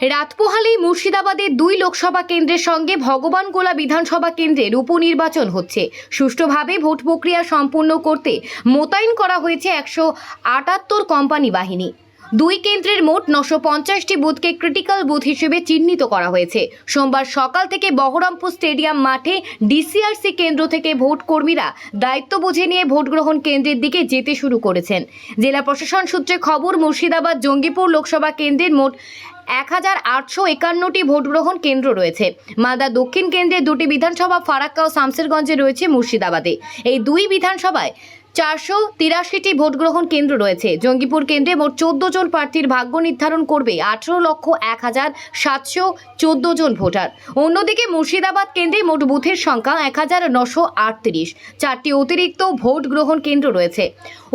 রাত পোহালেই মুর্শিদাবাদের দুই লোকসভা কেন্দ্রের সঙ্গে ভগবানগোলা বিধানসভা কেন্দ্রের উপনির্বাচন হচ্ছে। সুষ্ঠুভাবে ভোট প্রক্রিয়া সম্পূর্ণ করতে মোতায়েন করা হয়েছে একশো আটাত্তর কোম্পানি বাহিনী। দুই কেন্দ্রের মোট নশো পঞ্চাশটি বুথকে ক্রিটিক্যাল বুথ হিসেবে চিহ্নিত করা হয়েছে। সোমবার সকাল থেকে বহরমপুর স্টেডিয়াম মাঠে ডিসিআরসি কেন্দ্র থেকে ভোট কর্মীরা দায়িত্ব বুঝে নিয়ে ভোট গ্রহণ কেন্দ্রের দিকে যেতে শুরু করেছেন। জেলা প্রশাসন সূত্রে খবর মুর্শিদাবাদ জঙ্গিপুর লোকসভা কেন্দ্রের মোট এক হাজার আটশো একান্নটি ভোটগ্রহণ কেন্দ্র রয়েছে। মালদা দক্ষিণ কেন্দ্রে দুটি বিধানসভা ফারাক্কা ও শামসেরগঞ্জে রয়েছে মুর্শিদাবাদে। এই দুই বিধানসভায় চারশো তিরাশিটি ভোট গ্রহণ কেন্দ্র রয়েছে। জঙ্গিপুর কেন্দ্রে মোট চোদ্দ জন প্রার্থীর ভাগ্য নির্ধারণ করবে আঠারো লক্ষ এক হাজার সাতশো চোদ্দ জন ভোটার। অন্যদিকে মুর্শিদাবাদ কেন্দ্রে মোট বুথের সংখ্যা এক হাজার নশো আটত্রিশ। চারটি অতিরিক্ত ভোট গ্রহণ কেন্দ্র রয়েছে।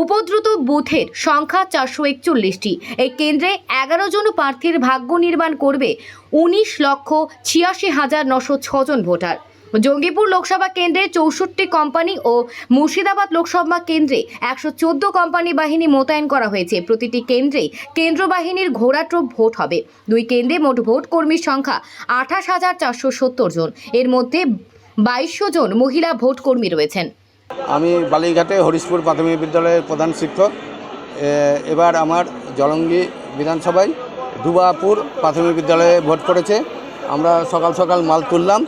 উপদ্রুত বুথের সংখ্যা চারশো একচল্লিশটি। এই কেন্দ্রে এগারো জন প্রার্থীর ভাগ্য নির্মাণ করবে উনিশ লক্ষ ছিয়াশি হাজার নশো ছজন ভোটার। জঙ্গিপুর লোকসভা কেন্দ্রে চৌষট্টি কোম্পানি ও মুর্শিদাবাদ লোকসভা কেন্দ্রে একশো চোদ্দ কোম্পানি বাহিনী মোতায়েন করা হয়েছে। প্রতিটি কেন্দ্রে কেন্দ্র বাহিনীর ঘোড়াট্রপ ভোট হবে। দুই কেন্দ্রে মোট ভোট কর্মীর সংখ্যা আঠাশ হাজার চারশো সত্তর জন। এর মধ্যে বাইশশো জন মহিলা ভোট কর্মী রয়েছেন। আমি বালিঘাটে হরিশপুর প্রাথমিক বিদ্যালয়ের প্রধান শিক্ষক। এবার আমার জলঙ্গি বিধানসভায় দুবাপুর প্রাথমিক বিদ্যালয়ে ভোট পড়েছে। আমরা সকাল সকাল মাল তুললাম।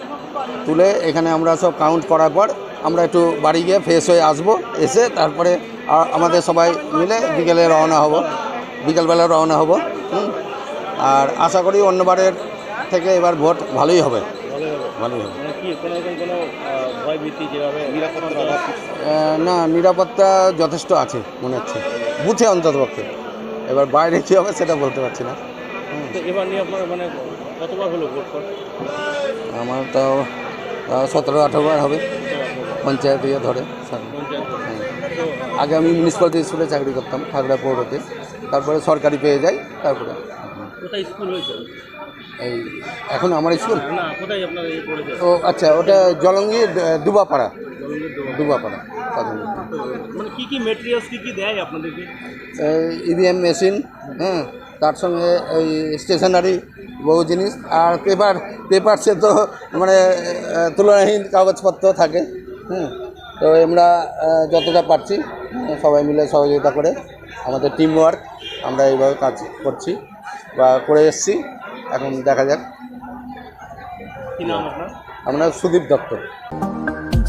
তুলে এখানে আমরা সব কাউন্ট করার পর আমরা একটু বাড়ি গিয়ে ফ্রেশ হয়ে আসব। এসে তারপরে আমাদের সবাই মিলে বিকেলে রওনা হব। বিকেলবেলা রওনা হব। হুম। আর আশা করি অন্যবারের থেকে এবার ভোট ভালোই হবে। ভালোই হবে। মানে না নিরাপত্তা যথেষ্ট আছে মনে হচ্ছে। বুথে অন্তত পক্ষে। এবার বাইরে কী হবে সেটা বলতে পারছি না। এবার নিয়ে আপনার মানে কতবার হলো ভোট আমার তাও সতেরো আঠারো বার হবে। পঞ্চায়েত ইয়ে ধরে। আগে আমি মিউনিসিপ্যালিটি স্কুলে চাকরি করতাম খাগড়া পৌরতে। তারপরে সরকারি পেয়ে যাই তারপরে। এই এখন আমার স্কুল ও আচ্ছা ওটা জলঙ্গি দুবাপাড়া। দুবাপাড়া। প্রাথমিক। মানে কি কি মেটেরিয়ালস কি কি দেয় আপনাদেরকে? ইভিএম মেশিন হ্যাঁ তার সঙ্গে ওই স্টেশনারি বহু জিনিস। আর পেপার পেপারসে তো মানে তুলনাহীন কাগজপত্র থাকে হুম। তো আমরা যতটা পারছি সবাই মিলে সহযোগিতা করে আমাদের টিম ওয়ার্ক আমরা এইভাবে কাজ করছি বা করে এসছি। এখন দেখা যাক। আপনার? আমরা সুদীপ দত্ত।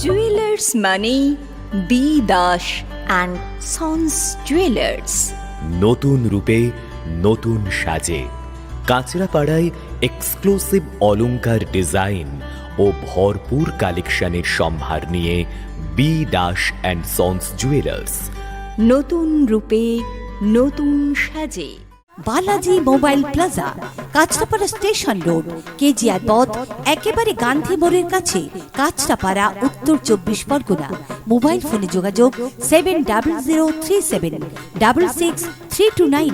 জুয়েলার্স মানে B Das and sons jewellers নতুন রূপে নতুন সাজে। কাঁচরাপাড়ায় এক্সক্লুসিভ অলংকার ডিজাইন ও ভরপুর কালেকশনের সম্ভার নিয়ে B Das and sons jewellers নতুন রূপে, নতুন সাজে। Balaji mobile plaza, Kanchrapara station road, KGR পথ, একেবারে গান্ধী মোড়ের কাছে, কাঁচরাপাড়া, উত্তর চব্বিশ পরগনা। মোবাইল ফোনে যোগাযোগ seven double zero three seven double six three two nine